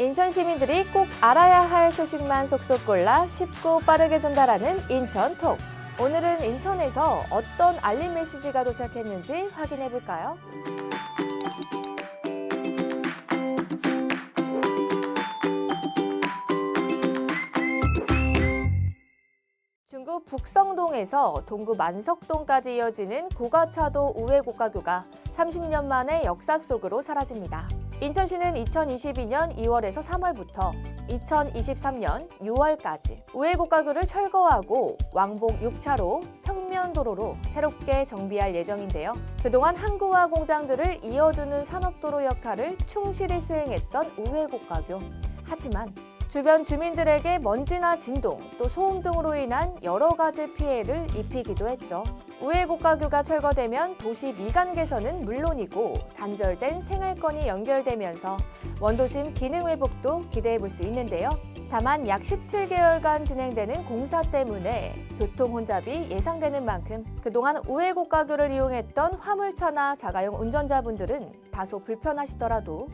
인천 시민들이 꼭 알아야 할 소식만 속속 골라 쉽고 빠르게 전달하는 인천톡. 오늘은 인천에서 어떤 알림 메시지가 도착했는지 확인해 볼까요? 중구 북성동에서 동구 만석동까지 이어지는 고가차도 우회고가교가 30년 만에 역사 속으로 사라집니다. 인천시는 2022년 2월에서 3월부터 2023년 6월까지 우회고가교를 철거하고 왕복 6차로 평면도로로 새롭게 정비할 예정인데요. 그동안 항구와 공장들을 이어두는 산업도로 역할을 충실히 수행했던 우회고가교. 하지만 주변 주민들에게 먼지나 진동, 또 소음 등으로 인한 여러 가지 피해를 입히기도 했죠. 우회고가교가 철거되면 도시 미관 개선은 물론이고 단절된 생활권이 연결되면서 원도심 기능 회복도 기대해 볼 수 있는데요. 다만 약 17개월간 진행되는 공사 때문에 교통 혼잡이 예상되는 만큼 그동안 우회고가교를 이용했던 화물차나 자가용 운전자분들은 다소 불편하시더라도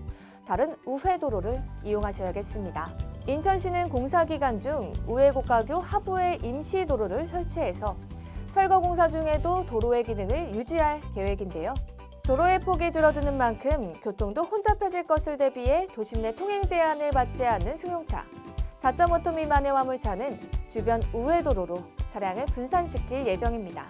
다른 우회도로를 이용하셔야겠습니다. 인천시는 공사 기간 중 우회고가교 하부에 임시 도로를 설치해서 철거 공사 중에도 도로의 기능을 유지할 계획인데요. 도로의 폭이 줄어드는 만큼 교통도 혼잡해질 것을 대비해 도심 내 통행 제한을 받지 않는 승용차, 4.5톤 미만의 화물차는 주변 우회 도로로 차량을 분산시킬 예정입니다.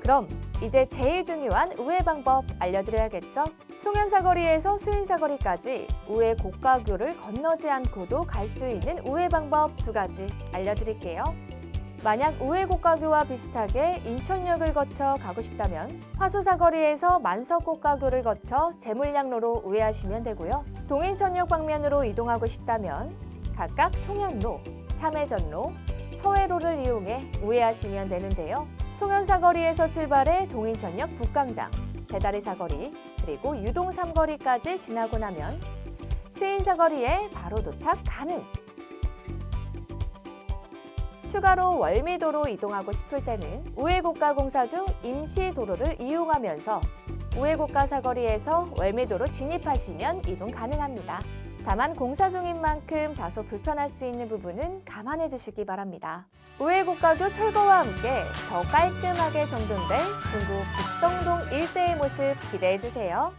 그럼 이제 제일 중요한 우회 방법 알려드려야겠죠? 송현사거리에서 수인사거리까지 우회 고가교를 건너지 않고도 갈 수 있는 우회 방법 두 가지 알려드릴게요. 만약 우회 고가교와 비슷하게 인천역을 거쳐 가고 싶다면 화수사거리에서 만석고가교를 거쳐 제물량로로 우회하시면 되고요. 동인천역 방면으로 이동하고 싶다면 각각 송현로, 참회전로, 서해로를 이용해 우회하시면 되는데요. 송현사거리에서 출발해 동인천역 북광장, 배다리 사거리, 그리고 유동 삼거리까지 지나고 나면 수인사거리에 바로 도착 가능. 추가로 월미도로 이동하고 싶을 때는 우회고가 공사 중 임시 도로를 이용하면서 우회고가 사거리에서 월미도로 진입하시면 이동 가능합니다. 다만 공사 중인 만큼 다소 불편할 수 있는 부분은 감안해 주시기 바랍니다. 우회고가교 철거와 함께 더 깔끔하게 정돈될 중구 북성동 일대의 모습 기대해 주세요.